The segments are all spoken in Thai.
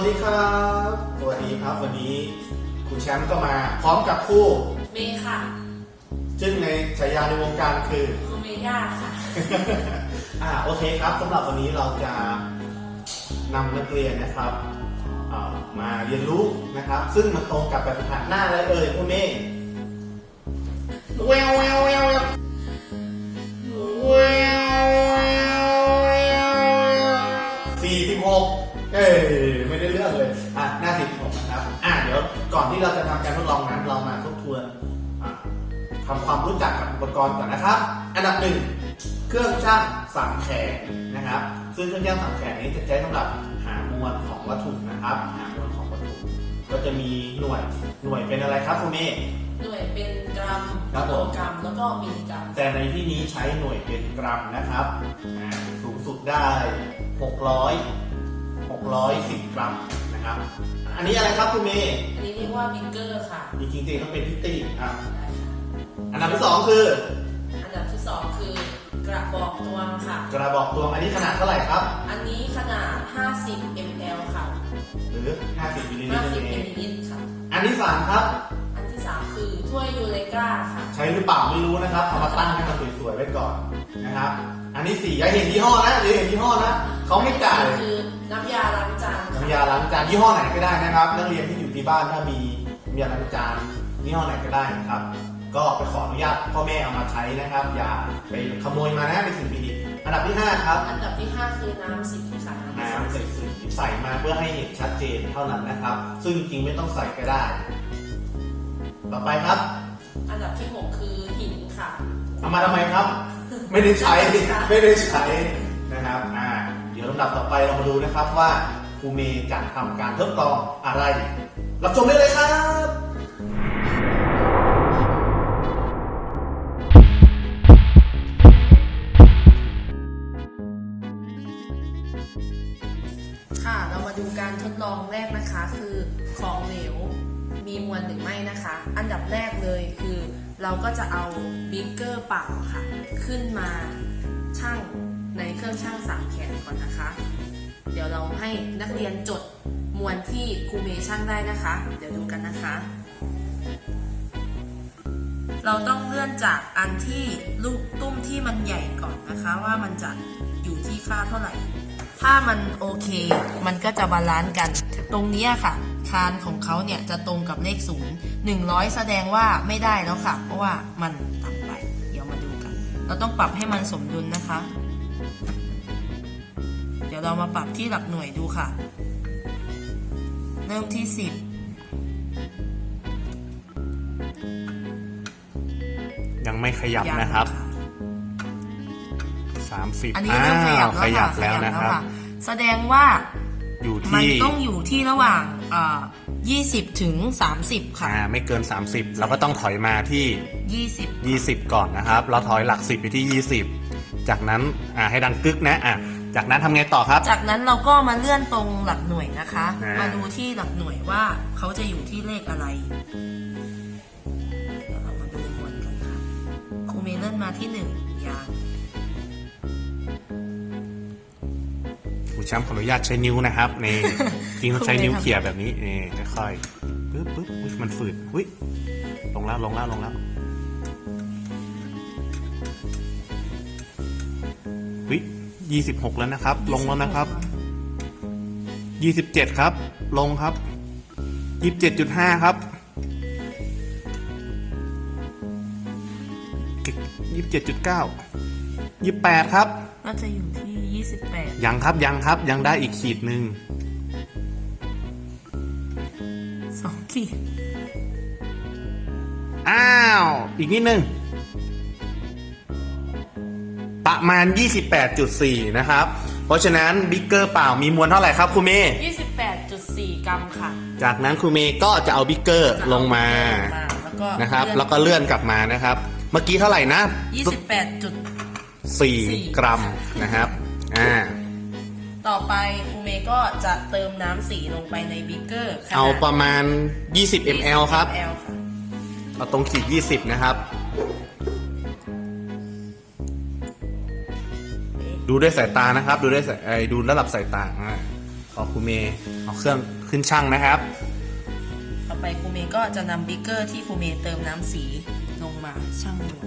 วัสดีครับสวัสดีครับ วันนี้คุณแชมป์ก็มาพร้อมกับคู่เมย์ค่ะซึ่งในฉายาในวงการคือครูเมย่าค่ะ อ่าโอเคครับสำหรับวันนี้เราจะนำนักเรียนนะครับเอ่อมาเรียนรู้นะครับ ซึ่งมันตรงกับแบบฝึกหัดหน้าอะไรเอ่ยคุณเมย์แววแววแววแววแว อุปกรณ์ก่อนนะครับ อันดับหนึ่งเครื่องชั่งสามแขนนะครับ ซึ่งเครื่องชั่งสามแขนนี้จะใช้สำหรับหามวลของวัตถุนะครับ หามวลของวัตถุ ก็จะมีหน่วยหน่วยเป็นอะไรครับคุณเมฆหน่วยเป็นกรัมครับผมกิโลกรัมแล้วก็มิลลิกรัม แต่ในที่นี้ใช้หน่วยเป็นกรัมนะครับอ่าสูงสุดได้ 600 610 กรัมนะครับ อันนี้อะไรครับคุณเมฆอันนี้เรียกว่าบิ๊กเกอร์ค่ะ จริงๆต้องเป็นพิตตี้อะได้ค่ะ อันดับที่สองคือ อันดับที่สองคือกระบอกตวงค่ะ กระบอกตวงอันนี้ขนาดเท่าไหร่ครับ อันนี้ขนาด 50 ml ค่ะ หรือ 50มิลลิลิตรนั่น50เอมิงลลิลิตรค่ะ อันที่สามครับ อันที่สามคือถ้วยยูเรกาค่ะ ใช้หรือเปล่าไม่รู้นะครับเอามาตั้งให้มันสวยๆไว้ก่อนนะครับ อันที่สี่อย่าเห็นยี่ห้อนะอย่าเห็นยี่ห้อนะเขาไม่จ่าย คือน้ำยาล้างจานค่ะน้ำยาล้างจานยี่ห้อไหนก็ได้นะครับ นักเรียนที่อยู่ที่บ้านถ้ามีน้ำยาล้างจานยี่ห้อไหนก็ได้นะครับ ก็ไปขออนุญาตพ่อแม่เอามาใช้นะครับ อย่าไปขโมยมานะเป็นสิ่งไม่ดีอันดับที่ห้าครับ อันดับที่ห้าคือน้ำสีค่ะน้ำใส่สีใส่มาเพื่อให้เห็นชัดเจนเท่านั้นนะครับ ซึ่งจริงๆไม่ต้องใส่ก็ได้ ต่อไปครับ อันดับที่หกคือหินค่ะเอามาทำไมครับ ไม่ได้ใช้ไม่ได้ใช้นะครับอ่าเดี๋ยวลำดับต่อไปเรามาดูนะครับว่าครูเมย์จะทำการทดลองอะไรรับชมได้เลยครับ ดับแรกเลยคือ เราก็จะเอาบิ๊กเกอร์เปล่าค่ะ ขึ้นมาชั่งในเครื่องชั่งสามแขนก่อนนะคะ เดี๋ยวเราให้นักเรียนจดมวลที่ครูเมชั่งได้นะคะ เดี๋ยวดูกันนะคะ เราต้องเลื่อนจากอันที่ลูกตุ้มที่มันใหญ่ก่อนนะคะ ว่ามันจะอยู่ที่ค่าเท่าไหร่ ถ้ามันโอเค มันก็จะบาลานซ์กัน ตรงนี้ค่ะ คานของเขาเนี่ยจะตรงกับเลขศูนย์หนึ่งร้อยแสดงว่าไม่ได้แล้วค่ะ เพราะว่ามันต่ำไป เดี๋ยวมาดูกัน เราต้องปรับให้มันสมดุลนะคะ เดี๋ยวเรามาปรับที่หลักหน่วยดูค่ะ เริ่มที่สิบยังไม่ขยับยนะครับ 30อันนี้เริ่มขยับขแล้วยัค่ะบแล้วนะครับ แสดงว่าอยู่มันที่ต้องอยู่ที่ระหว่างเอ่อ20ถึง30ค่ะอ่าไม่เกิน30เราก็ต้องถอยมาที่20 20ก่อนนะครับ เราถอยหลัก10ไปที่20จากนั้นอ่าให้ดังกึกนะอะจากนั้นทำไงต่อครับ จากนั้นเราก็มาเลื่อนตรงหลักหน่วยนะคะอ่ามมาดูที่หลักหน่วยว่าเขาจะอยู่ที่เลขอะไรเดี๋ยวเรามาดูมวลกันค่ะครูเมย์เลื่อนมาที่หนึ่งยาง แชมป์ขออนุญาตใช้นิ้วนะครับนี่จริงต้องใช้นิ้วเขี่ยแบบนี้นี่ค่อยๆปึ๊บปึ๊บมันฝืดอุ้ยลงแล้วลงแล้วลงแล้ววิยี่สิบหกแล้วนะครับ ลงแล้วนะครับยี่สิบเจ็ดครับ ลงครับยี่สิบเจ็ดจุดห้าครับยี่สิบเจ็ดจุดเก้ายี่สิบแปดครับ ก็จะอยู่ที่ 28ยังครับยังครับยังได้อีกขีดหนึ่ง2ขีดอ้าว อีกนิดนึงประมาณ 28.4 นะครับ เพราะฉะนั้นบิ๊กเกอร์เปล่ามีมวลเท่าไหร่ครับครูเมย์28.4กรัมค่ะจากนั้นครูเมย์ก็จะเอาบิ๊กเกอร์ลงมาแล้วก็นะครับเลื่อนแล้วก็เลื่อนกลับมานะครับ เมื่อกี้เท่าไหร่นะ28จุด4กรัมนะครับ อ่า ต่อไปครูเมย์ก็จะเติมน้ำสีลงไปในบิ๊กเกอร์ขนาดเอาประมาณ 20 ml ครับ ml ค่ะ เอาตรงขีด20 นะครับ ดูด้วยสายตานะครับ ดูด้วยสายไอ้ดูระดับสายตาอ่าพอครูเมย์เอาเครื่องขึ้นช่างนะครับ ต่อไปครูเมย์ก็จะนำบิ๊กเกอร์ที่ครูเมย์เติมน้ำสีลงมาช่างมวล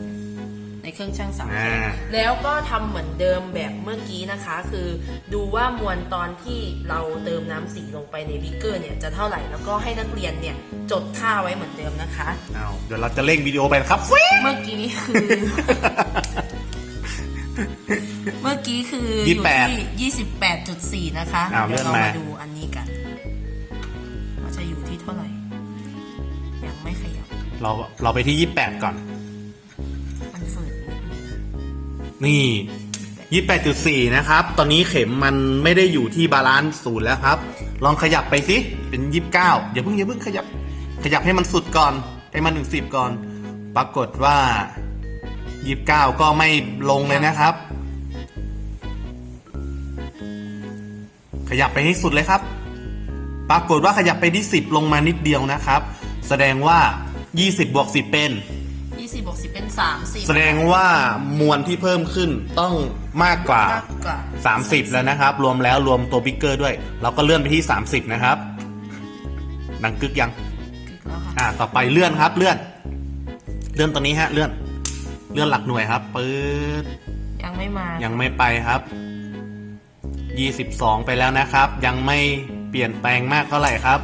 ในเครื่องช่างสามแสอ่านแล้วก็ทำเหมือนเดิมแบบเมื่อกี้นะคะ คือดูว่ามวลตอนที่เราเติมน้ำสีลงไปในบิ๊กเกอร์เนี่ยจะเท่าไหร่แล้วก็ให้นักเรียนเนี่ยจดค่าไว้เหมือนเดิมนะคะเอาเดี๋ยวเราจะเร่งวิดีโอไปนะครับฟิวเมื่อกี้คือ เมื่อกี้คืออยี่ยู่สิบแปดที่28.4นะคะอ้าวเดี๋ยวเราเลื่อนมามาดูอันนี้กันว่าจะอยู่ที่เท่าไหร่ยังไม่ขยับเราเราไปที่28ก่อนมัน นี่28.4นะครับ ตอนนี้เข็มมันไม่ได้อยู่ที่บาลานซ์ศูนย์แล้วครับ ลองขยับไปสิ เป็น29อย่าเพิ่งอย่าเพิ่งขยับ ขยับให้มันสุดก่อน ให้มันถึง10ก่อน ปรากฏว่า29ก็ไม่ลงเลยนะครับ ขยับไปให้สุดเลยครับ ปรากฏว่าขยับไปที่10ลงมานิดเดียวนะครับ แสดงว่า20บบวก10เป็น วก10 เป็น30แสดงว่ามวลที่เพิ่มขึ้นต้องมากกว่า มากกว่า30 แล้วนะครับ รวมแล้วรวมตัวบิ๊กเกอร์ด้วย เราก็เลื่อนไปที่ 30 นะครับ ดังกึกยังกึกแล้วค่ะอ่า ต่อไปเลื่อนครับ เลื่อน เลื่อนตัวนี้ฮะ เลื่อน เลื่อนหลักหน่วยครับปื๊ด ยังไม่มายังไม่ไปครับ 22 ไปแล้วนะครับ ยังไม่เปลี่ยนแปลงมากเท่าไหร่ครับ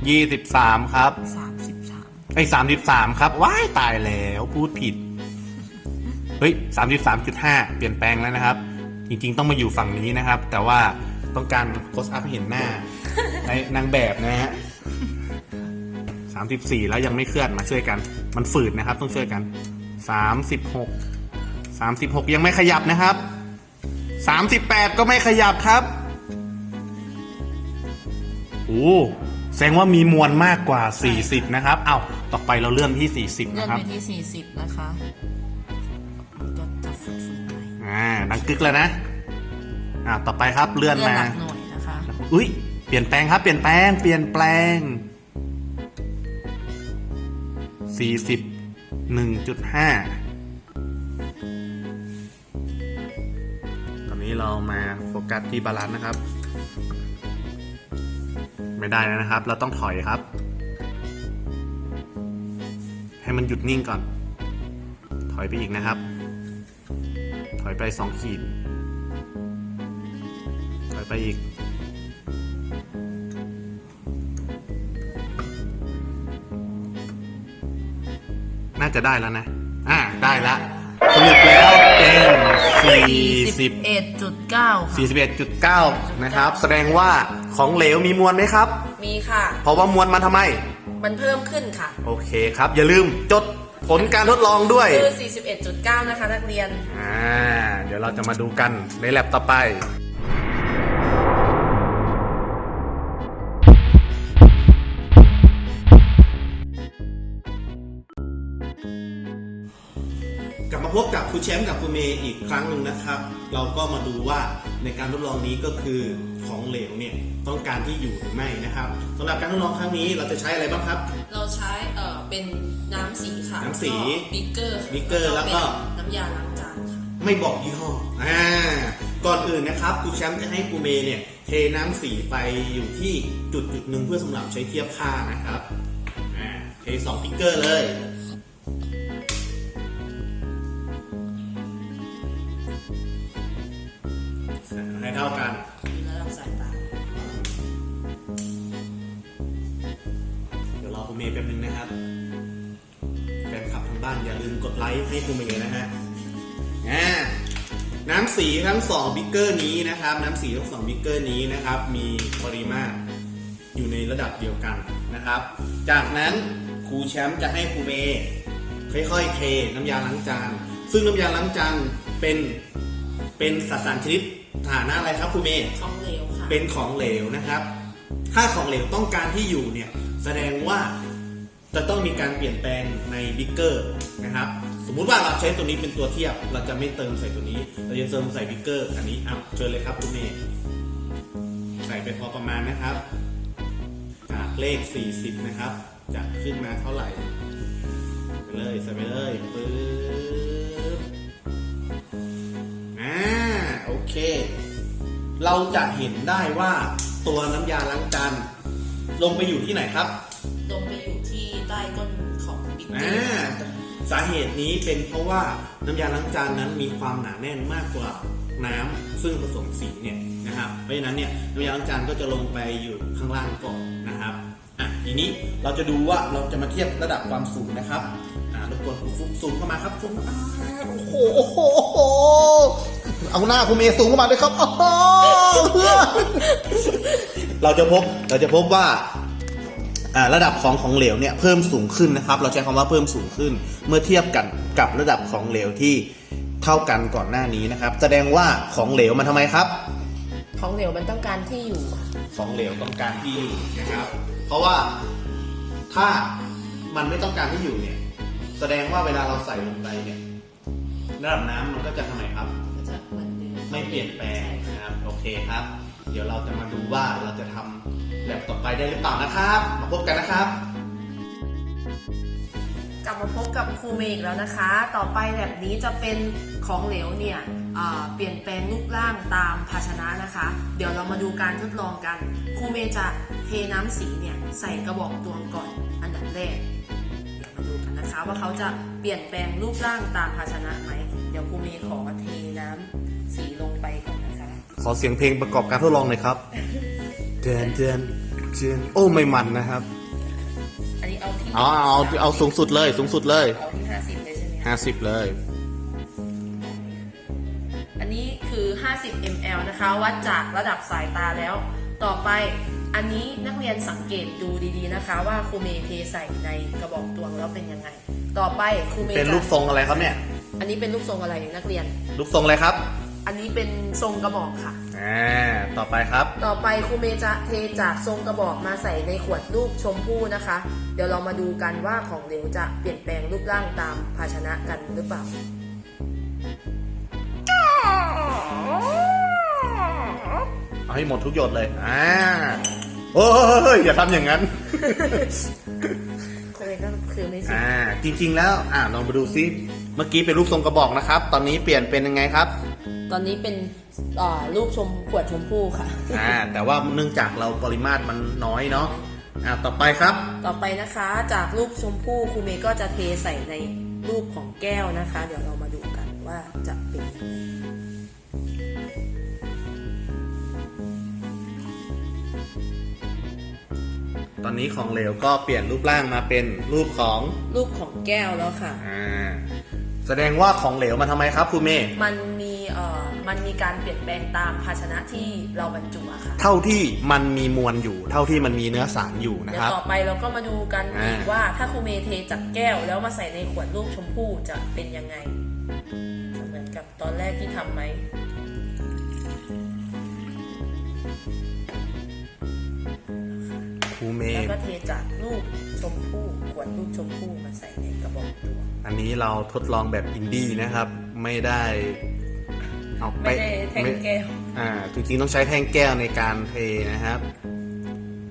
23 ครับ33 ไอ้สามสิบสามครับ ว้ายตายแล้วพูดผิด เฮ้ยสามสิบสามจุดห้าเปลี่ยนแปลงแล้วนะครับ จริง ๆ ต้องมาอยู่ฝั่งนี้นะครับ แต่ว่าต้องการโคสอัพให้เห็นหน้า ในนางแบบนะฮะสามสิบสี่แล้วยังไม่เคลื่อนมาช่วยกัน มันฝืดนะครับ ต้องช่วยกันสามสิบหกสามสิบหกยังไม่ขยับนะครับสามสิบแปดก็ไม่ขยับครับโอ้แสดงว่ามีมวลมากกว่า 40 นะครับ เอา ต่อไปเราเลื่อนที่ 40 เลื่อนนะครับ ไปที่ 40 นะคะมันก็จะฝืดๆหน่อยอ่า ดังกึกแล้วนะ อ่า ต่อไปครับเลื่อนเลื่อนมา หลักหน่วยนะคะ อุ้ย เปลี่ยนแปลงครับ เปลี่ยนแปลง เปลี่ยนแปลง 40 1.5 ตอนนี้เรามาโฟกัสที่บาลานซ์นะครับ ไม่ได้แล้วนะครับ เราต้องถอยครับ ให้มันหยุดนิ่งก่อน ถอยไปอีกนะครับ ถอยไปสองขีด ถอยไปอีก น่าจะได้แล้วนะ อ่า ได้ละสรุปแล้วเป็น40 41.9ค่ะ41.9 นะครับ แสดงว่าของเหลวมีมวลไหมครับ มีค่ะ เพราะว่ามวลมันทำไม มันเพิ่มขึ้นค่ะโอเคครับ อย่าลืมจดผลการทดลองด้วย คือ 41.9 นะคะนักเรียน อ่า เดี๋ยวเราจะมาดูกันในแลบต่อไป กลับมาพบกับครูแชมป์กับครูเมย์อีกครั้งหนึ่งนะครับ เราก็มาดูว่าในการทดลองนี้ก็คือ ของเหลวเนี่ยต้องการที่อยู่หรือไม่นะครับสำหรับการทดลองครั้งนี้เราจะใช้อะไรบ้างครับ เราใช้เอ่อเป็นน้ำสีค่ะน้ำสีบิ๊กเกอร์ Bigger แล้วก็น้ำยาล้างจานค่ะไม่บอกยี่ห้ออ่าก่อนอื่นนะครับครูแชมป์จะให้ครูเมย์เนี่ยเทน้ำสีไปอยู่ที่จุดจุดหนึ่งเพื่อสำหรับใช้เทียบค่านะครับอ่าเทสองพิกเกอร์เลย กดไลค์ให้ครูเมย์นะฮะอ่าน้ำสีทั้งสองบิ๊กเกอร์นี้นะครับ น้ำสีทั้งสองบิ๊กเกอร์นี้นะครับ มีปริมาตรอยู่ในระดับเดียวกันนะครับ จากนั้นครูแชมป์จะให้ครูเมย์ค่อยๆเทน้ำยาล้างจานซึ่งน้ำยาล้างจานเป็นเป็นสสารชนิดฐานะอะไรครับครูเมย์ของเหลวค่ะเป็นของเหลวนะครับ ถ้าของเหลวต้องการที่อยู่เนี่ยแสดงว่าจะต้องมีการเปลี่ยนแปลงในบิ๊กเกอร์นะครับ สมมุติว่าเราใช้ตัวนี้เป็นตัวเทียบ เราจะไม่เติมใส่ตัวนี้ เราจะเติมใส่บิ๊กเกอร์ อันนี้อ้าวเชิญเลยครับคุณเมย์ใส่ไปพอประมาณนะครับ จากเลข 40 นะครับ จะขึ้นมาเท่าไหร่ไปเลยใส่ไปเลยปึ๊บอ่าโอเค เราจะเห็นได้ว่าตัวน้ำยาล้างจานลงไปอยู่ที่ไหนครับ ลงไปอยู่ที่ใต้ก้นของบิ๊กอ่เกอร์า สาเหตุนี้เป็นเพราะว่าน้ำยาล้างจานนั้นมีความหนาแน่นมากกว่าน้ำซึ่งผสมสีเนี่ยนะครับ เพราะฉะนั้นเนี่ยน้ำยาล้างจานก็จะลงไปอยู่ข้างล่างก่อนนะครับอะทีนี้เราจะดูว่าเราจะมาเทียบระดับความสูงนะครับอ่ารบกวนฟุ๊กซูมเข้ามาครับซูมอ่าโอ้โหโอ้โหเอาหน้าคุณเมย์ซูมเข้ามาด้วยครับโอ้เราจะพบเราจะพบว่า ระดับของของเหลวเนี่ยเพิ่มสูงขึ้นนะครับ เราใช้คำว่าเพิ่มสูงขึ้น เมื่อเทียบกันกับระดับของเหลวที่เท่ากันก่อนหน้านี้นะครับ แสดงว่าของเหลวมันทำไมครับ ของเหลวมันต้องการที่อยู่ ของเหลวต้องการที่อยู่นะครับ เพราะว่าถ้ามันไม่ต้องการที่อยู่เนี่ย แสดงว่าเวลาเราใส่ลงไปเนี่ยระดับน้ำมันก็จะทำไมครับก็จะเหมือนเดิมไม่เปลี่ยนแปลงนะครับ โอเคครับ เดี๋ยวเราจะมาดูว่าเราจะทำแบบต่อไปได้หรือเปล่านะครับ มาพบกันนะครับ กลับมาพบกับครูเมย์อีกแล้วนะคะ ต่อไปแบบนี้จะเป็นของเหลวเนี่ยเปลี่ยนแปลงรูปร่างตามภาชนะนะคะ เดี๋ยวเรามาดูการทดลองกัน ครูเมย์จะเทน้ำสีเนี่ยใส่กระบอกตวงก่อนอันดับแรกเดี๋ยวมาดูกันนะคะ ว่าเขาจะเปลี่ยนแปลงรูปร่างตามภาชนะไหม เดี๋ยวครูเมย์ขอเทน้ำสีลง ขอเสียงเพลงประกอบการทดลองหน่อยครับเดือนเดือนเดือนโอ้ไม่มันนะครับอันนี้เอาที่เอาเอาเอาสูงสุดเลย สูงสุดเลยเอาที่ห้าสิบเลยใช่ไหมคะห้าสิบเลย อันนี้คือ 50 ml นะคะ วัดจากระดับสายตาแล้ว ต่อไปอันนี้นักเรียนสังเกตดูดีๆนะคะ ว่าครูเมย์เทใส่ในกระบอกตวงแล้วเป็นยังไง ต่อไปครูเมย์เป็นจะรูปทรงอะไรครับเนี่ย อันนี้เป็นรูปทรงอะไรนักเรียน รูปทรงอะไรครับ อันนี้เป็นทรงกระบอกค่ะ อ่าต่อไปครับ ต่อไปครูเมย์จะเทจากทรงกระบอกมาใส่ในขวดรูปชมพู่นะคะ เดี๋ยวเรามาดูกันว่าของเหลวจะเปลี่ยนแปลงรูปร่างตามภาชนะกันหรือเปล่า เอาให้หมดทุกหยดเลย อ่า โอ้ย อย่าทำอย่างนั้น ครูเมย์ก็คือไม่ใช่อ่า จริง ๆ แล้ว อ่าลองมาดูซิ เมื่อกี้เป็นรูปทรงกระบอกนะครับ ตอนนี้เปลี่ยนเป็นยังไงครับ ตอนนี้เป็นอ่ารูปชมขวดชมพู่ค่ะอ่าแต่ว่าเนื่องจากเราปริมาตรมันน้อยเนาะอ่าต่อไปครับ ต่อไปนะคะจากรูปชมพู่ครูเมย์ก็จะเทใส่ในรูปของแก้วนะคะ เดี๋ยวเรามาดูกันว่าจะเป็นยังไงตอนนี้ของเหลวก็เปลี่ยนรูปร่างมาเป็นรูปของรูปของแก้วแล้วค่ะ อ่า แสดงว่าของเหลวมาทำไมครับครูเมย์มัน มีเอ่อมันมีการเปลี่ยนแปลงตามภาชนะที่เราบรรจุอะค่ะ เท่าที่มันมีมวลอยู่ เท่าที่มันมีเนื้อสารอยู่นะเดี๋ยควรับ ต่อไปเราก็มาดูกันอ่า อีกว่าถ้าครูเมย์เทจากแก้ว แล้วมาใส่ในขวดรูปชมพู่จะเป็นยังไงจะเหมือนกับตอนแรกที่ทำไหมครูเมแล้วย์ก็เทจากรูปชมพู่ขวดรูปชมพู่มาใส่ในกระบอกตัว อันนี้เราทดลองแบบอินดี้นะครับ ไม่ได้ เอาไปไม่ได้แทงแก้ว อ่าจริงๆต้องใช้แท่งแก้วในการเทนะครับ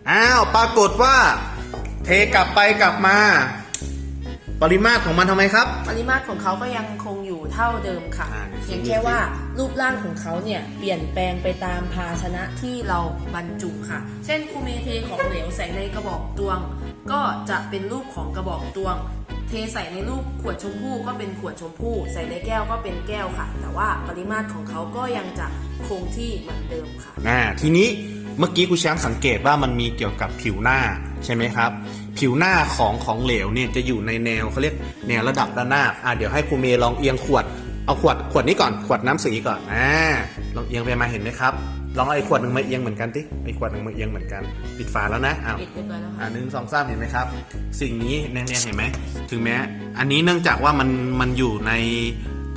อ้าวปรากฏว่า เทกลับไปกลับมา ปริมาตรของมันทำไมครับ ปริมาตรของเขาก็ยังคงอยู่เท่าเดิมค่ะอ่า เพียงแค่ว่ารูปร่างของเขาเนี่ยเปลี่ยนแปลงไปตามภาชนะที่เราบรรจุค่ะ เช่นครูเมเทของเหลวใส่ในกระบอกตวง ก็จะเป็นรูปของกระบอกตวง เทใส่ในรูปขวดชมพู่ก็เป็นขวดชมพู่ ใส่ในแก้วก็เป็นแก้วค่ะ แต่ว่าปริมาตรของเขาก็ยังจะคงที่เหมือนเดิมค่ะ อ่าทีนี้เมื่อกี้ครูแชมป์สังเกตว่ามันมีเกี่ยวกับผิวหน้าใช่ไหมครับ ผิวหน้าของของเหลวเนี่ยจะอยู่ในแนวเขาเรียกแนวระดับด้านหน้าอ่าเดี๋ยวให้ครูเมย์ลองเอียงขวดเอาขวดขวดนี้ก่อนขวดน้ำสีก่อนอ่าลองเอียงไปมาเห็นไหมครับ ลองเอาไอ้ขวดหนึ่งมาเอียงเหมือนกันติไอ้ขวดหนึ่งมาเอียงเหมือนกัน ปิดฝาแล้วนะอ้าว ปิดเรียบร้อยแล้วอ่าค่ะหนึ่งสองสามเห็นไหมครับ สิ่งนี้เนียนๆเห็นไหมถึงแม้ อันนี้เนื่องจากว่ามันมันอยู่ใน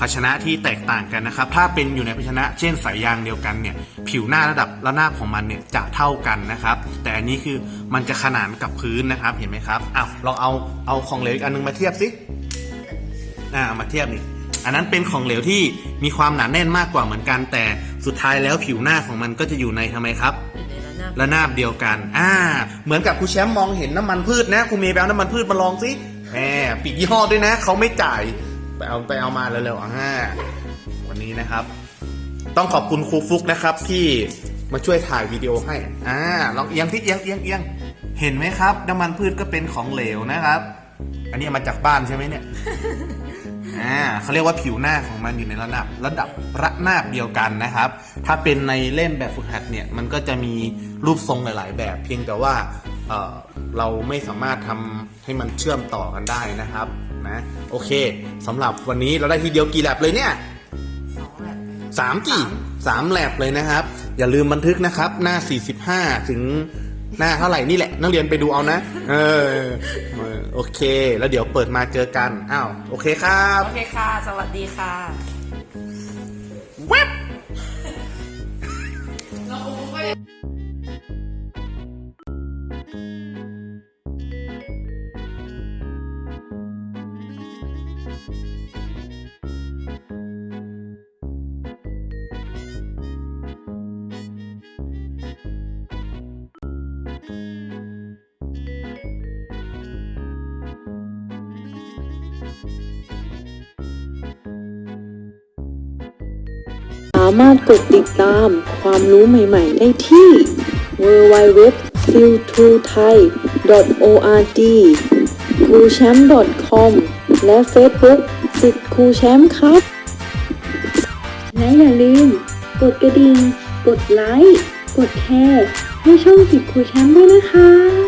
ภาชนะที่แตกต่างกันนะครับ ถ้าเป็นอยู่ในภาชนะ เช่นสายยางเดียวกันเนี่ย ผิวหน้าระดับระนาบของมันเนี่ยจะเท่ากันนะครับ แต่อันนี้คือมันจะขนานกับพื้นนะครับ เห็นไหมครับอ้าวลองเอาเอาของเหลวอีกอันนึงมาเทียบสิ อ่าเอามาเทียบนี่ อันนั้นเป็นของเหลวที่มีความหนาแน่นมากกว่าเหมือนกัน แต่สุดท้ายแล้วผิวหน้าของมันก็จะอยู่ในทำไมครับอยู่ในระนาบระนาบเดียวกัน อ่า เหมือนกับครูแชมป์มองเห็นน้ำมันพืชนะครูเมย์ไปเอาน้ำมันพืชมาลองสิแหมปิดยี่ห้อด้วยนะเขาไม่จ่ายไปเอาไปเอามาเร็วๆอ่าวันนี้นะครับ ต้องขอบคุณครูฟุกนะครับที่มาช่วยถ่ายวิดีโอให้ อ่า ลองเอียงที่เอียงเอียงเอียงเห็นไหมครับ น้ำมันพืชก็เป็นของเหลวนะครับ อันนี้เอามาจากบ้านใช่ไหมเนี่ย อ่าเขาเรียกว่าผิวหน้าของมันอยู่ในระดับระดับระนาบเดียวกันนะครับ ถ้าเป็นในเล่มแบบฝึกหัดเนี่ยมันก็จะมีรูปทรงหลาย ๆ แบบ เพียงแต่ว่าเอ่อเราไม่สามารถทำให้มันเชื่อมต่อกันได้นะครับนะโอเคสำหรับวันนี้เราได้ทีเดียวกี่แลบเลยเนี่ยสองแบบสามกี่สามแลบเลยนะครับ อย่าลืมบันทึกนะครับ หน้า 45 ถึง หน้าเท่าไหร่นี่แหละ นักเรียนไปดูเอานะ เออเออโอเค แล้วเดี๋ยวเปิดมาเจอกัน อ้าว โอเคครับ โอเคค่ะ สวัสดีค่ะเว็บามารถกดติดตามความรู้ใหม่ๆ ได้ที่ www s i l t o t h a i org ครูแชมป์ .com และ Facebook สิทธิ์ครูแชมป์ครับ และอย่าลืม กดกระดิ่ง กดไลค์ กดแชร์ ให้ช่องสิทธิ์ครูแชมป์ด้วยนะคะ